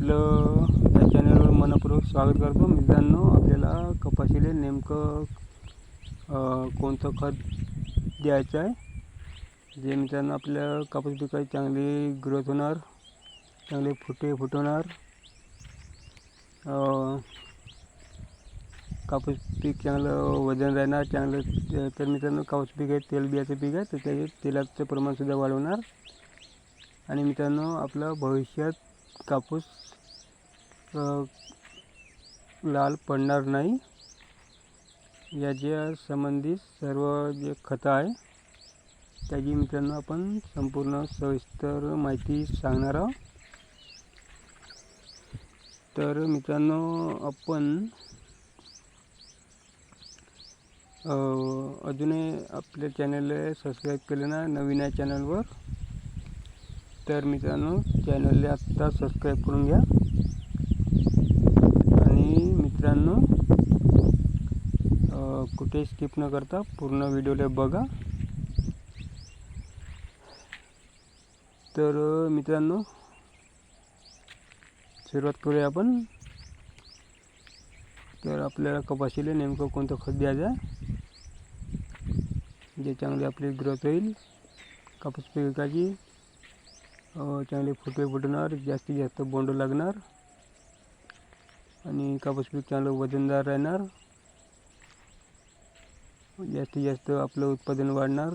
आपलं या चॅनलवर मनपूर्वक स्वागत करतो. मित्रांनो आपल्याला कपाशीले नेमकं कोणतं खत द्यायचं आहे? जे मित्रांनो आपल्या कापूस पिकाची चांगली ग्रोथ होणार चांगले फुटे फुटवणार. कापूस पीक चांगलं वजन राहणार चांगलं तर मित्रांनो कापूस पीक आहे तेलबियाचं पीक आहे तर त्याचे तेलाचं प्रमाणसुद्धा वाढवणार. आणि मित्रांनो आपलं भविष्यात कापूस लाल पडणार नाही. याच्या संबंधित सर्व जे खतं आहे त्याची मित्रांनो आपण संपूर्ण सविस्तर माहिती सांगणार आहोत. तर मित्रांनो आपण अजूनही आपल्या चॅनलला सबस्क्राईब केलं ना नवीन आहे चॅनलवर तर मित्रांनो चॅनलला आत्ता सबस्क्राईब करून घ्या. मित्रांनो कुठे स्किप न करता पूर्ण व्हिडिओला बघा. तर मित्रांनो सुरुवात करूया आपण. तर आपल्याला कपाशीला नेमकं कोणतं खत द्यायचं जे चांगली आपली ग्रोथ होईल. कापूस पिकाची चांगले फुटे फुटणार जास्तीत जास्त बोंड लागणार. आणि कापूस पीक चांगलं वजनदार राहणार. जास्तीत जास्त आपलं उत्पादन वाढणार.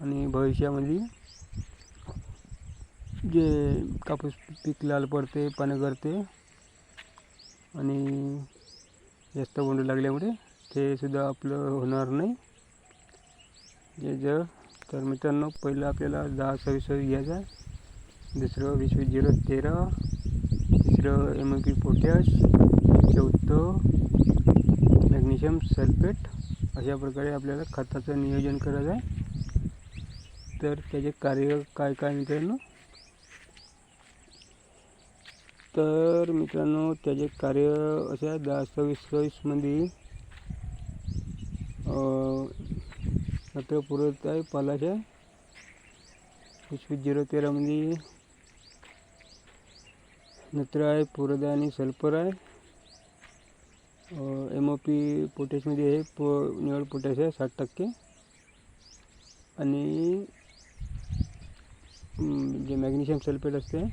आणि भविष्यामध्ये जे कापूस पीक लाल पडते पानं करते आणि जास्त बोंड लागल्यामुळे ते सुद्धा आपलं होणार नाही. जे जर तर मित्रांनो पहिलं आपल्याला दहा सव्वीस घ्यायचा दुसरं वीस वीस झिरो तेरा. तिसरं एम पी पोटॅश चौथं मॅग्नेशियम सल्फेट अशा प्रकारे आपल्याला खताचं नियोजन करायचं आहे. तर त्याचे कार्य काय काय मित्रांनो? तर मित्रांनो त्याचे कार्य असे आहे दहा सव्वीस सव्वीसमध्ये नत्र पुरत आहे पालाच्या. वीस झिरो तेरामध्ये नत्र आहे पुरद आणि सल्फर आहे. एम ओ पी पोटॅशमध्ये हे पो निवड पोटॅश आहे साठ टक्के. आणि जे मॅग्नेशियम सल्फेट असते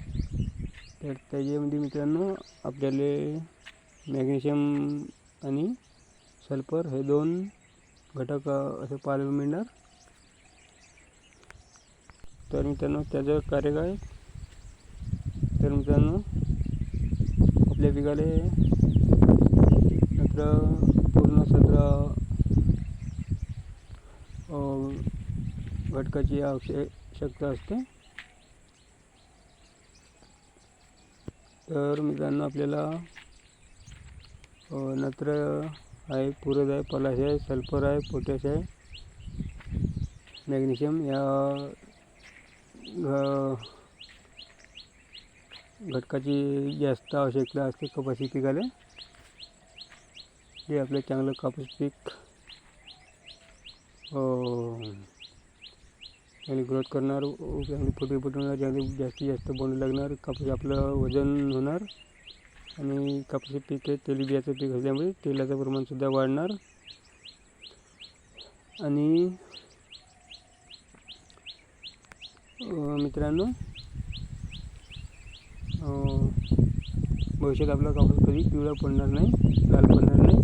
तर त्याच्यामध्ये मित्रांनो आपल्याला मॅग्नेशियम आणि सल्फर हे दोन घटक असे पाहायला मिळणार. तर मित्रांनो त्याचं कार्य काय तर मित्रांनो आपल्या पिकाले नत्र पूर्ण सत्र घटकाची आवश्यकता असते. तर मित्रांनो आपल्याला नत्र आहे पुरद आहे पलाश आहे सल्फर आहे पोटॅश आहे मॅग्नेशियम या घटकाची जास्त आवश्यकता असते कपाशी पिकाला. जे आपलं चांगलं कापूस पीक चांगली ग्रोथ करणार चांगली फुटे फुटवणार चांगली जास्तीत जास्त बोंड लागणार कापूस आपलं वजन होणार आणि कापूस पीक हे तेलबियाचं पीक असल्यामुळे तेलाचं प्रमाणसुद्धा वाढणार. आणि मित्रांनो भविष्यात आपला कापूस कधी पिवळा पडणार नाही लाल पडणार नाही.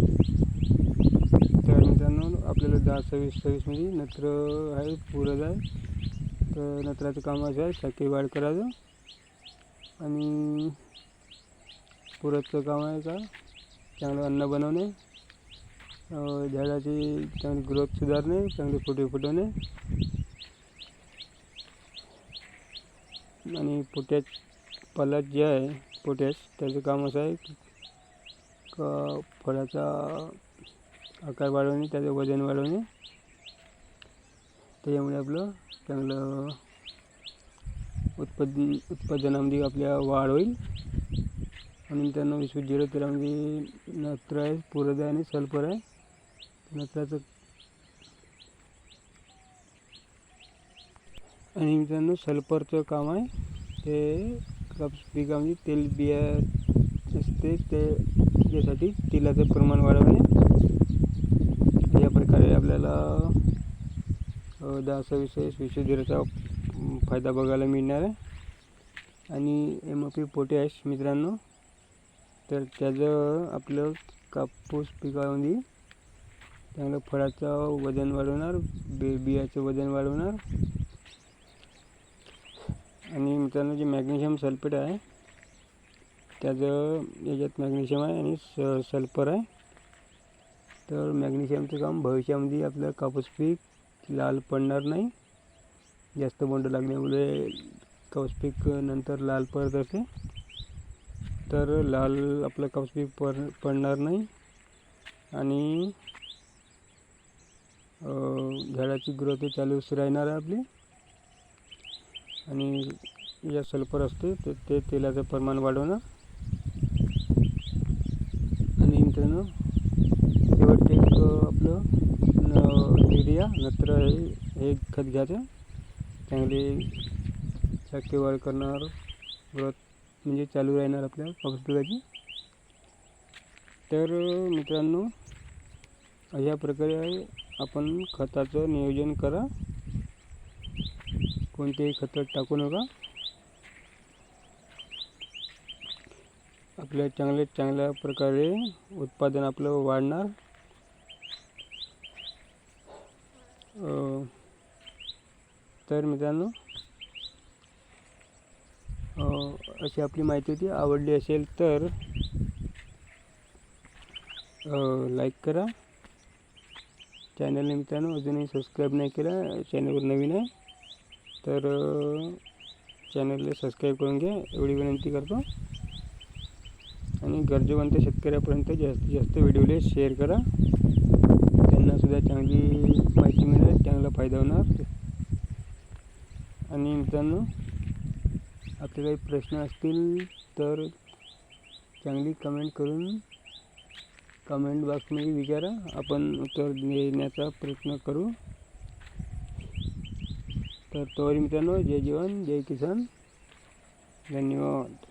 तर मित्रांनो आपल्याला दहा सव्वीस सव्वीसमध्ये नत्र आहे पुरद आहे. तर नत्राचं काम असं आहे शाकी वाढ करायचं. आणि पुरदचं काम आहे का? चांगलं अन्न बनवणे. झाडाची चांगली ग्रोथ सुधारणे चांगले फुटे फुटवणे. आणि पोट्यात पलाश जे आहे पोटॅश त्याचं काम असं आहे का फळाचा आकार वाढवणे त्याचं वजन वाढवणे. त्याच्यामुळे आपलं चांगलं उत्पादन उत्पादनामध्ये आपल्या वाढ होईल. आणि त्यांना विश्व झिरो तेरामध्ये नत्र आहे पुरद आहे आणि सल्फर आहे. नत्राचं आणि मित्रांनो सल्फरचं काम आहे. ते कापूस पिकामध्ये तेलबिया असते ते त्यासाठी तेलाचं प्रमाण वाढवणे. या प्रकारे आपल्याला दहा सव्वीस वीस दिराचा फायदा बघायला मिळणार आहे. आणि एम ओ पी पोटॅश मित्रांनो तर त्याचं आपलं कापूस पिकामध्ये चांगलं फळाचं वजन वाढवणार बे बियाचं वजन वाढवणार. आणि मित्रांनो जे मॅग्नेशियम सल्फेट आहे त्याचं याच्यात मॅग्नेशियम आहे आणि स सल्फर आहे. तर मॅग्नेशियमचं काम भविष्यामध्ये आपलं कापूस पीक लाल पडणार नाही. जास्त बोंड लागल्यामुळे कापूस पीक नंतर लाल पडत असते तर लाल आपलं कापूस पीक पर पडणार नाही. आणि झाडाची ग्रोथ चालूच राहणार आहे आपली. आणि या सल्फर असते ते ते तेलाचं प्रमाण वाढवणं. आणि मित्रांनो शेवट एक आपलं युरिया नत्र हे हे खत घ्यायचं. चांगले टक्केवाढ करणार ग्रोथ म्हणजे चालू राहणार आपल्या कापूस पिकाची तर मित्रांनो अशा प्रकारे आपण खताचं नियोजन करा. कोणतेही खतर टाकू नका. आपल्या चांगल्या चांगल्या प्रकारे उत्पादन आपलं वाढणार. तर मित्रांनो अशी आपली माहिती होती. आवडली असेल तर लाईक करा. चॅनलने मित्रांनो अजूनही सबस्क्राईब नाही केलं. चॅनलवर नवीन आहे. तर चॅनलला सबस्क्राईब करून घ्या. एवढी विनंती करतो. आणि गरजेवंत शेतकऱ्यापर्यंत जास्तीत जास्त व्हिडिओले शेअर करा. त्यांनासुद्धा चांगली माहिती मिळेल चांगला फायदा होणार. आणि मित्रांनो आपले काही प्रश्न असतील तर चांगली कमेंट करून कमेंट बॉक्समध्ये विचारा. आपण उत्तर देण्याचा प्रयत्न करू. तर तोवरी मित्रांनो जय जवान जय किसान धन्यवाद